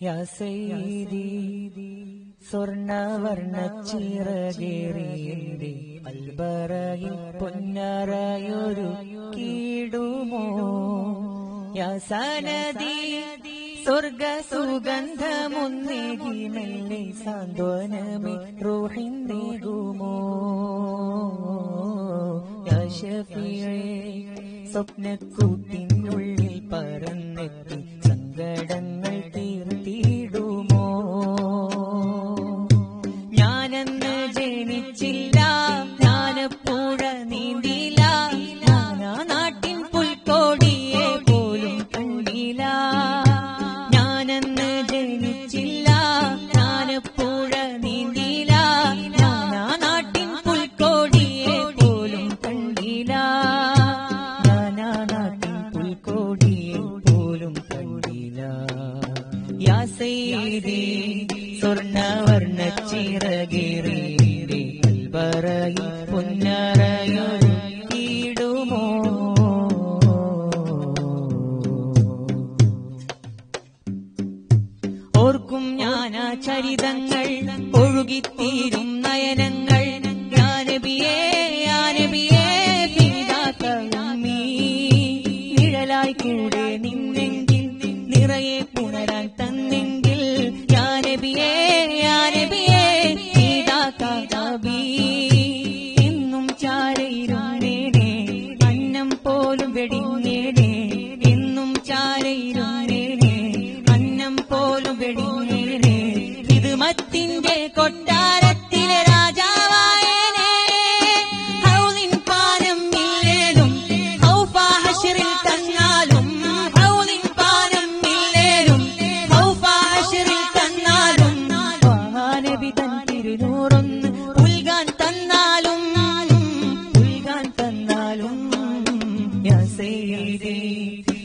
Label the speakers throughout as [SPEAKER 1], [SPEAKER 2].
[SPEAKER 1] യാ സയ്യിദി സ്വർണവർണ ചിറകേറിയന്റെ അൽബറയിൽ പൊന്നറയൊരു കീടുമോ യാ സനദി സ്വർഗ സുഗന്ധമൊന്നേകി മെല്ലെ സാന്ത്വനമേ റൂഹിന്നേകുമോ യാ ഷഫീഴേ സ്വപ്നക്കൂട്ടിനുള്ളിൽ പറന്നെത്തി സയ്യിദി സ്വർണവർണ പിതാക്കളുമീ നിഴലായി കൂടെ നിന്നെങ്കിൽ നിറയെ പുണരാൻ തന്നെങ്കിൽ യാനബിയേ യാനബിയേ ഹൗഫാ തന്നാലും നബി തൻ തിരുനൂറൊന്ന് ഉൽകാൻ തന്നാലും ഉൽകാൻ തന്നാലും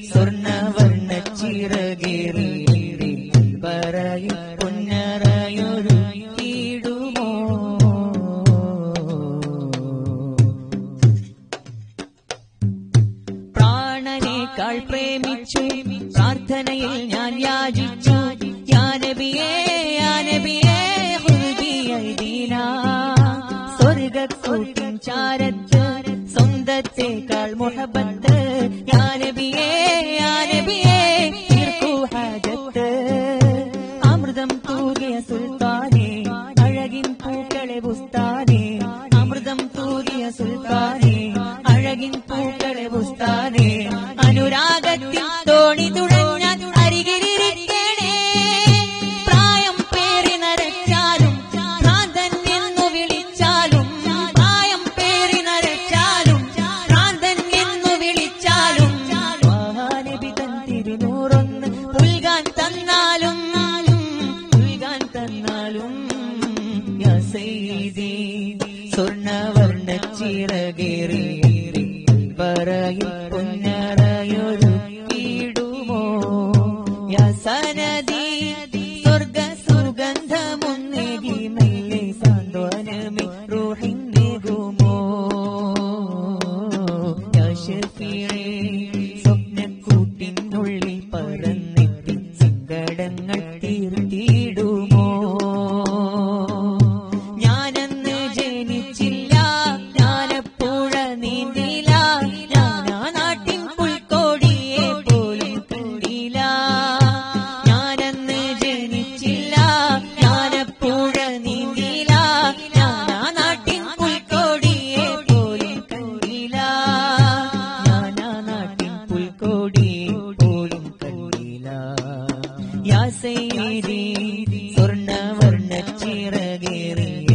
[SPEAKER 1] സ്വർണവർണ ചിറകേറി പറയും പൊന്നറയൊരു കീടുമോ പ്രേമിച്ചു പ്രാർത്ഥനയിൽ ഞാൻ യാചിച്ചു. യാനബിയേ യാനബിയേ ഹുദീന സ്വർഗക്കൂട്ടിൻ ചാരത്ത് സ്വന്തത്തേക്കാൾ മുഹബത്ത്. യാനബിയേ യാനബിയേ തീർക്കൂ ഹാജത്ത്. അമൃതം തൂകിയ സുൽത്താനെ അഴകിൻ പൂക്കളെ പുസ്താനെ അമൃതം തൂകിയ സുൽത്താനെ അഴകിൻ പൂക്കളെ ബുസ്താനെ. സയ്യിദി സ്വർണവർണ ചിറകേറി പറയും പൊന്നറയൊരു കീടുമോ യാ സനദി സ്വർഗ സുഗന്ധമൊന്നേകി മെല്ലെ സാന്ത്വനമേ റൂഹിന്നേകുമോ ديري